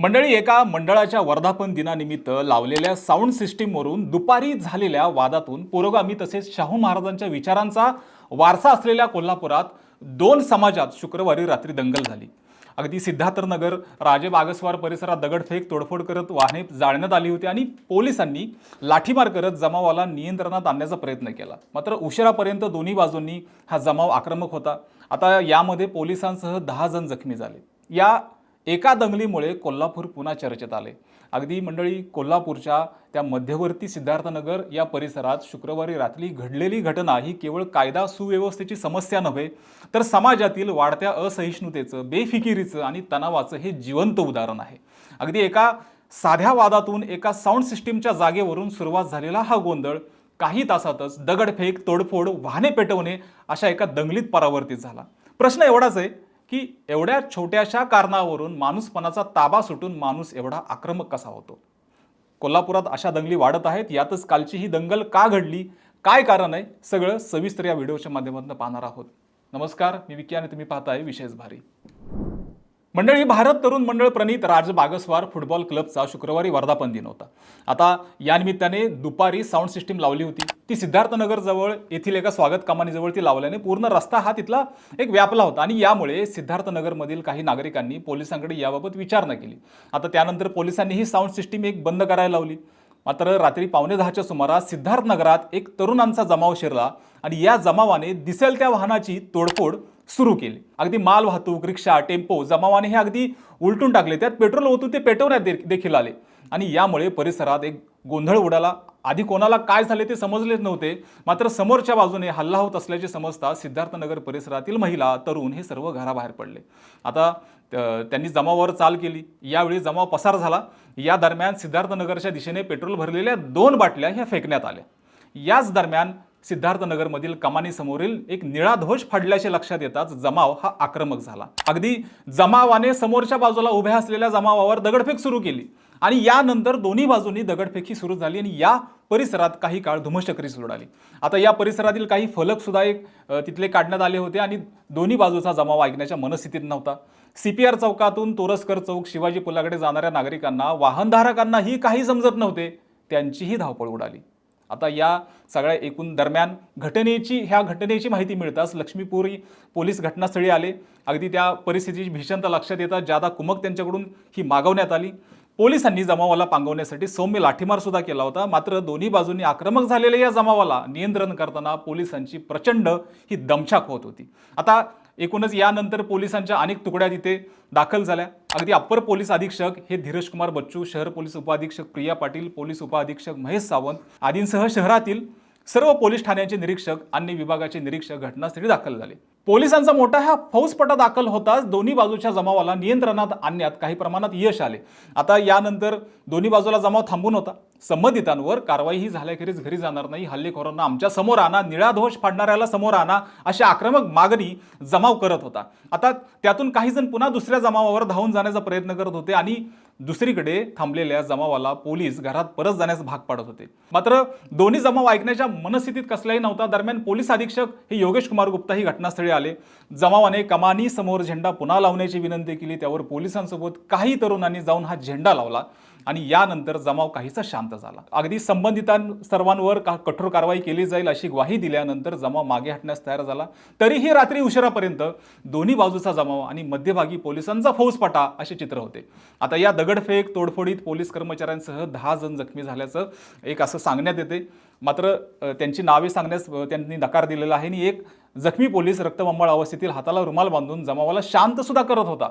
मंडळी एका मंडळाच्या वर्धापन दिनानिमित्त लावलेल्या साऊंड सिस्टीमवरून दुपारी झालेल्या वादातून पुरोगामी तसेच शाहू महाराजांच्या विचारांचा वारसा असलेल्या कोल्हापुरात दोन समाजात शुक्रवारी रात्री दंगल झाली. अगदी सिद्धार्थनगर राजे बागस्वार परिसरात दगडफेक तोडफोड करत वाहने जाळण्यात आली होती आणि पोलिसांनी लाठीमार करत जमावाला नियंत्रणात आणण्याचा प्रयत्न केला. मात्र उशिरापर्यंत दोन्ही बाजूंनी हा जमाव आक्रमक होता. आता यामध्ये पोलिसांसह दहा जण जखमी झाले. या एका दंगलीमुळे कोल्हापूर पुन्हा चर्चेत आले. अगदी मंडळी कोल्हापूरच्या त्या मध्यवर्ती सिद्धार्थनगर या परिसरात शुक्रवारी रात्री घडलेली घटना ही केवळ कायदा सुव्यवस्थेची समस्या नव्हे तर समाजातील वाढत्या असहिष्णुतेचं बेफिकिरीचं आणि तणावाचं हे जिवंत उदाहरण आहे. अगदी एका साध्या वादातून एका साऊंड सिस्टीमच्या जागेवरून सुरुवात झालेला हा गोंधळ काही तासातच दगडफेक तोडफोड वाहने पेटवणे अशा एका दंगलीत परावर्तित झाला. प्रश्न एवढाच आहे की एवढ्या छोट्याशा कारणावरून माणूसपणाचा ताबा सुटून माणूस एवढा आक्रमक कसा होतो? कोल्हापुरात अशा दंगली वाढत आहेत यातच कालची ही दंगल का घडली? काय कारण आहे? सगळं सविस्तर या व्हिडिओच्या माध्यमातून पाहणार आहोत. नमस्कार मी विकी आणि तुम्ही पाहताय विशेष भारी. मंडळी भारत तरुण मंडळ प्रणित राज बागसवार फुटबॉल क्लबचा शुक्रवारी वर्धापन दिन होता. आता यानिमित्ताने दुपारी साऊंड सिस्टीम लावली होती. ती सिद्धार्थनगरजवळ येथील एका स्वागत कामानीजवळ ती लावल्याने पूर्ण रस्ता हा तिथला एक व्यापला होता आणि यामुळे सिद्धार्थनगरमधील काही नागरिकांनी पोलिसांकडे याबाबत विचारणा केली. आता त्यानंतर पोलिसांनी ही साऊंड सिस्टीम एक बंद करायला लावली. मात्र रात्री पावणे दहाच्या सुमारास सिद्धार्थनगरात एक तरुणांचा जमाव शिरला आणि या जमावाने दिसेल त्या वाहनाची तोडफोड सुरू केली. अगदी माल वाहतूक रिक्षा टेम्पो जमावाने हे अगदी उलटून टाकले. त्यात पेट्रोल होतं ते पेटवण्यात दे- देखील आले. आणि यामुळे परिसरात एक गोंधळ उडाला. आधी कोणाला काय झाले ते समजलेच नव्हते. मात्र समोरच्या बाजूने हल्ला होत असल्याचे समजता सिद्धार्थनगर परिसरातील महिला तरुण हे सर्व घराबाहेर पडले. आता त्यांनी जमावावर चाल केली. यावेळी जमाव पसार झाला. या दरम्यान सिद्धार्थनगरच्या दिशेने पेट्रोल भरलेल्या दोन बाटल्या ह्या फेकण्यात आल्या. याच दरम्यान सिद्धार्थनगरमधील कमानीसमोरील एक निळा ध्वज फाडल्याचे लक्षात येताच जमाव हा आक्रमक झाला. अगदी जमावाने समोरच्या बाजूला उभ्या असलेल्या जमावावर दगडफेक सुरू केली आणि यानंतर दोन्ही बाजूंनी दगडफेकी सुरू झाली आणि या परिसरात काही काळ धुमश्चक्री उडाली आता या परिसरातील काही फलक सुद्धा एक तिथले काढण्यात आले होते आणि दोन्ही बाजूचा जमाव ऐकण्याच्या मनस्थितीत नव्हता. सी पी आर चौकातून तोरसकर चौक शिवाजी पुलाकडे जाणाऱ्या नागरिकांना वाहनधारकांनाही काही समजत नव्हते. त्यांचीही धावपळ उडाली. आता या सगळ्या एकूण दरम्यान घटनेची ह्या घटनेची माहिती मिळताच लक्ष्मीपुरी पोलीस घटनास्थळी आले. अगदी त्या परिस्थितीची भीषणता लक्षात येतात जादा कुमक त्यांच्याकडून ही मागवण्यात आली. पोलिसांनी जमावाला पांगवण्यासाठी सौम्य लाठीमार सुद्धा केला होता. मात्र दोन्ही बाजूंनी आक्रमक झालेल्या या जमावाला नियंत्रण करताना पोलिसांची प्रचंड ही दमछाक होत होती. आता एकूणच यानंतर पोलिसांच्या अनेक तुकड्या तिथे दाखल झाल्या. अगदी अप्पर पोलीस अधीक्षक हे धीरज कुमार बच्चू शहर पोलीस उपाधीक्षक प्रिया पाटील पोलीस उपाधीक्षक महेश सावंत आदींसह शहरातील सर्व पोलीस ठाण्याचे निरीक्षक अन्य विभागाचे निरीक्षक घटनास्थळी दाखल झाले. पोलिसांचा मोठा हा फौजपटा दाखल होताच दोन्ही बाजूच्या जमावाला नियंत्रणात आणण्यात काही प्रमाणात यश आले. आता यानंतर दोन्ही बाजूला जमाव थांबून होता. संबंधितांवर कारवाई ही झाल्याखेरीज घरी जाणार नाही. हल्लेखोरांना आमच्यासमोर आणा निळा ध्वज फाडणाऱ्याला समोर आणा अशी आक्रमक मागणी जमाव करत होता. आता त्यातून काही जण पुन्हा दुसऱ्या जमावावर धावून जाण्याचा प्रयत्न करत होते आणि दुसरीकडे थांबलेल्या जमावाला पोलीस घरात परत जाण्यास भाग पाडत होते. मात्र दोन्ही जमाव ऐकण्याच्या मनस्थितीत कसलाही नव्हता. दरम्यान पोलीस अधीक्षक हे योगेश कुमार गुप्ता ही घटनास्थळी आले. जमावाने कमानी समोर झेंडा पुन्हा लावण्याची विनंती केली. त्यावर पोलिसांसोबत काही तरुणांनी जाऊन हा झेंडा लावला. आणि यानंतर जमाव काहीसा शांत झाला. अगदी संबंधितां सर्वांवर का कठोर कारवाई केली जाईल अशी ग्वाही दिल्यानंतर जमाव मागे हटण्यास तयार झाला. तरीही रात्री उशिरापर्यंत दोन्ही बाजूचा जमाव आणि मध्यभागी पोलिसांचा फौजपटा असे चित्र होते. आता या दगडफेक तोडफोडीत पोलीस कर्मचाऱ्यांसह दहा जण जखमी झाल्याचं एक असं सांगण्यात येते. मात्र त्यांची नावे सांगण्यास त्यांनी नकार दिलेला आहे आणि एक जखमी पोलीस रक्तबंबाळ अवस्थेतील हाताला रुमाल बांधून जमावाला शांतसुद्धा करत होता.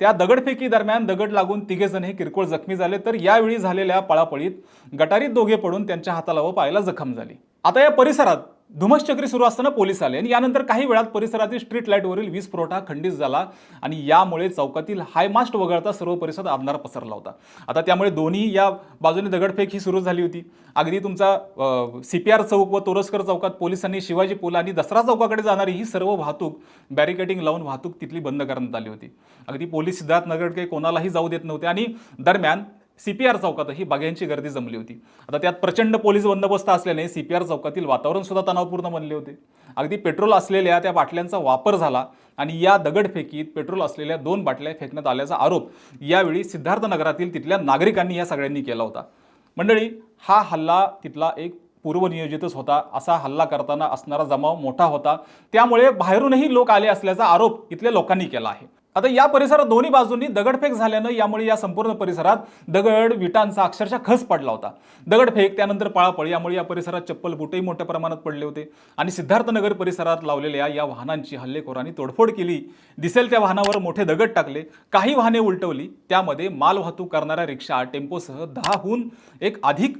त्या दगडफेकी दरम्यान दगड लागून तिघे जण हे किरकोळ जखमी झाले तर यावेळी झालेल्या पळापळीत गटारीत दोघे पडून त्यांच्या हाताला व पायाला जखम झाली. आता या परिसरात धुमश्चक्री सुरू असताना पोलीस आले आणि यानंतर काही वेळात परिसरातील स्ट्रीट लाईटवरील वीज पुरवठा खंडित झाला आणि यामुळे चौकातील हायमास्ट वगळता सर्व परिसरात अंधार पसरला होता. आता त्यामुळे दोन्ही या बाजूने दगडफेक ही सुरू झाली होती. अगदी तुमचा सी पी आर चौक व तोरसकर चौकात पोलिसांनी शिवाजी पूल आणि दसरा चौकाकडे जाणारी ही सर्व वाहतूक बॅरिकेडिंग लावून वाहतूक तिथली बंद करण्यात आली होती. अगदी पोलीस सिद्धार्थ नगरकडे कोणालाही जाऊ देत नव्हते आणि दरम्यान सी पी आर चौकातही बाग्यांची गर्दी जमली होती. आता त्यात प्रचंड पोलीस बंदोबस्त असल्याने सी पी आर चौकातील वातावरण सुद्धा तणावपूर्ण बनले होते. अगदी पेट्रोल असलेल्या त्या बाटल्यांचा वापर झाला आणि या दगडफेकीत पेट्रोल असलेल्या दोन बाटल्या फेकण्यात आल्याचा आरोप यावेळी सिद्धार्थनगरातील तिथल्या नागरिकांनी या सगळ्यांनी केला होता. मंडळी हा हल्ला तिथला एक पूर्वनियोजितच होता. असा हल्ला करताना असणारा जमाव मोठा होता. त्यामुळे बाहेरूनही लोक आले असल्याचा आरोप इथल्या लोकांनी केला आहे. आता या परिसरात दोन्ही बाजूंनी दगडफेक झाल्यानं यामुळे या संपूर्ण परिसरात दगड विटांचा अक्षरशः खस पडला होता. दगडफेक त्यानंतर पळापळ यामुळे या परिसरात चप्पल बुटही मोठ्या प्रमाणात पडले होते. आणि सिद्धार्थनगर परिसरात लावलेल्या या वाहनांची हल्लेखोरांनी तोडफोड केली. दिसेल त्या वाहनावर मोठे दगड टाकले. काही वाहने उलटवली. त्यामध्ये मालवाहतूक करणाऱ्या रिक्षा टेम्पोसह दहाहून एक अधिक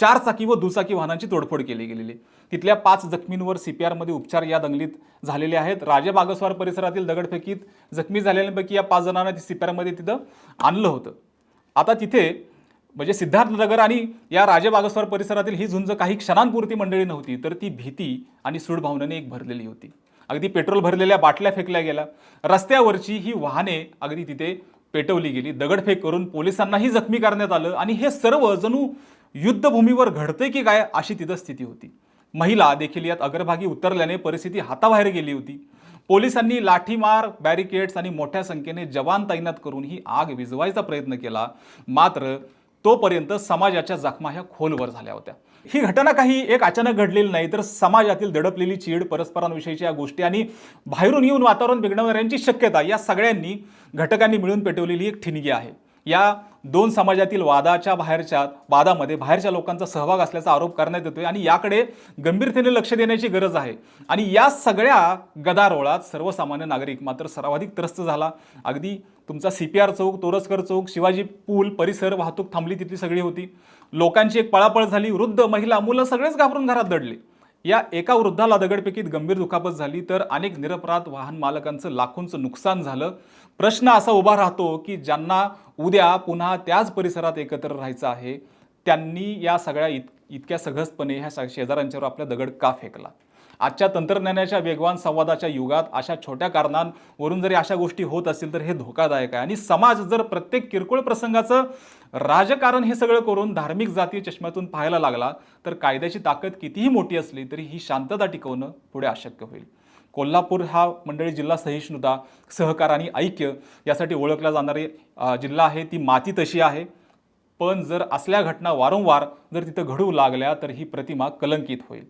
चार चाकी व दुचाकी वाहनांची तोडफोड केली गेलेली. तिथल्या पाच जखमींवर सीपीआरमध्ये उपचार या दंगलीत झालेले आहेत. राजेबागस्वार परिसरातील दगडफेकीत जखमी झालेल्यांपैकी या पाच जणांना सीपीआरमध्ये तिथं आणलं होतं. आता तिथे म्हणजे सिद्धार्थनगर आणि या राजेबागस्वार परिसरातील ही झुंज काही क्षणांपुरती मंडळी नव्हती तर ती भीती आणि सूडभावनेने एक भरलेली होती. अगदी पेट्रोल भरलेल्या बाटल्या फेकल्या गेल्या. रस्त्यावरची ही वाहने अगदी तिथे पेटवली गेली. दगडफेक करून पोलिसांनाही जखमी करण्यात आलं आणि हे सर्व जणू युद्धभूमीवर घडते की काय अशी तिथं स्थिती होती. महिला देखील यात अग्रभागी उतरल्याने परिस्थिती हाताबाहेर गेली होती. पोलिसांनी लाठीमार बॅरिकेड्स आणि मोठ्या संख्येने जवान तैनात करून ही आग विझवायचा प्रयत्न केला. मात्र तोपर्यंत समाजाच्या जखमा ह्या खोलवर झाल्या होत्या. ही घटना काही एक अचानक घडलेली नाही तर समाजातील दडपलेली चीड परस्परांविषयीच्या गोष्टी आणि बाहेरून येऊन वातावरण बिघडवणाऱ्यांची शक्यता या सगळ्यांनी घटकांनी मिळून पेटवलेली एक ठिणगी आहे. या दोन समाजातील वादाच्या बाहेरच्या वादामध्ये बाहेरच्या लोकांचा सहभाग असल्याचा आरोप करण्यात येतोय आणि याकडे गंभीरतेने लक्ष देण्याची गरज आहे. आणि या सगळ्या गदारोळात सर्वसामान्य नागरिक मात्र सर्वाधिक त्रस्त झाला. अगदी तुमचा सी पी आर चौक तोरसकर चौक शिवाजी पूल परिसर वाहतूक थांबली तिथली सगळी होती. लोकांची एक पळापळ झाली वृद्ध महिला मुलं सगळेच घाबरून घरात दडले. या एका वृद्धाला दगडफेकीत गंभीर दुखापत झाली तर अनेक निरपराध वाहन मालकांचं लाखोंचं नुकसान झालं. प्रश्न असा उभा राहतो की ज्यांना उद्या पुन्हा त्याच परिसरात एकत्र राहायचं आहे त्यांनी या सगळ्या इत इतक्या सहजपणे ह्या शेजाऱ्यांच्यावर आपला दगड का फेकला? आजच्या तंत्रज्ञानाच्या वेगवान संवादाच्या युगात अशा छोट्या कारणांवरून जरी अशा गोष्टी होत असतील तर हे धोकादायक आहे. आणि समाज जर प्रत्येक किरकोळ प्रसंगाचं राजकारण हे सगळं करून धार्मिक जाती चष्म्यातून पाहायला लागला तर कायद्याची ताकद कितीही मोठी असली तरी ही शांतता टिकवणं पुढे अशक्य होईल. कोल्हापूर हा मंडळी जिल्हा सहिष्णुता सहकार आणि ऐक्य यासाठी ओळखला जाणारी जिल्हा आहे. ती माती तशी आहे. पण जर असल्या घटना वारंवार जर तिथं घडू लागल्या तर ही प्रतिमा कलंकित होईल.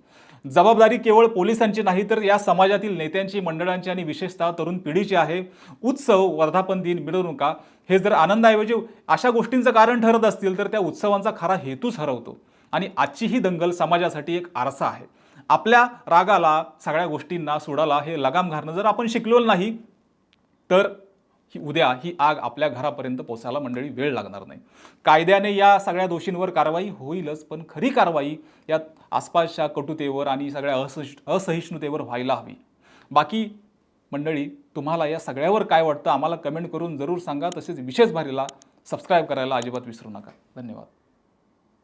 जबाबदारी केवळ पोलिसांची नाही तर या समाजातील नेत्यांची मंडळांची आणि विशेषतः तरुण पिढीची आहे. उत्सव वर्धापन दिन मिरवणुका हे जर आनंदाऐवजी अशा गोष्टींचं कारण ठरत असतील तर त्या उत्सवांचा खरा हेतूच हरवतो. आणि आजची ही दंगल समाजासाठी एक आरसा आहे. आपल्या रागाला सगळ्या गोष्टींना सोडाला हे लगाम घालणं जर आपण शिकलो नाही तर ही उद्या ही आग आपल्या घरापर्यंत पोचायला मंडळी वेळ लागणार नाही. कायद्याने या सगळ्या दोषींवर कारवाई होईलच पण खरी कारवाई या आसपासच्या कटुतेवर आणि सगळ्या असहिष् असहिष्णुतेवर व्हायला हवी. बाकी मंडळी तुम्हाला या सगळ्यावर काय वाटतं आम्हाला कमेंट करून जरूर सांगा तसेच विशेष भारीला सबस्क्राईब करायला अजिबात विसरू नका. धन्यवाद.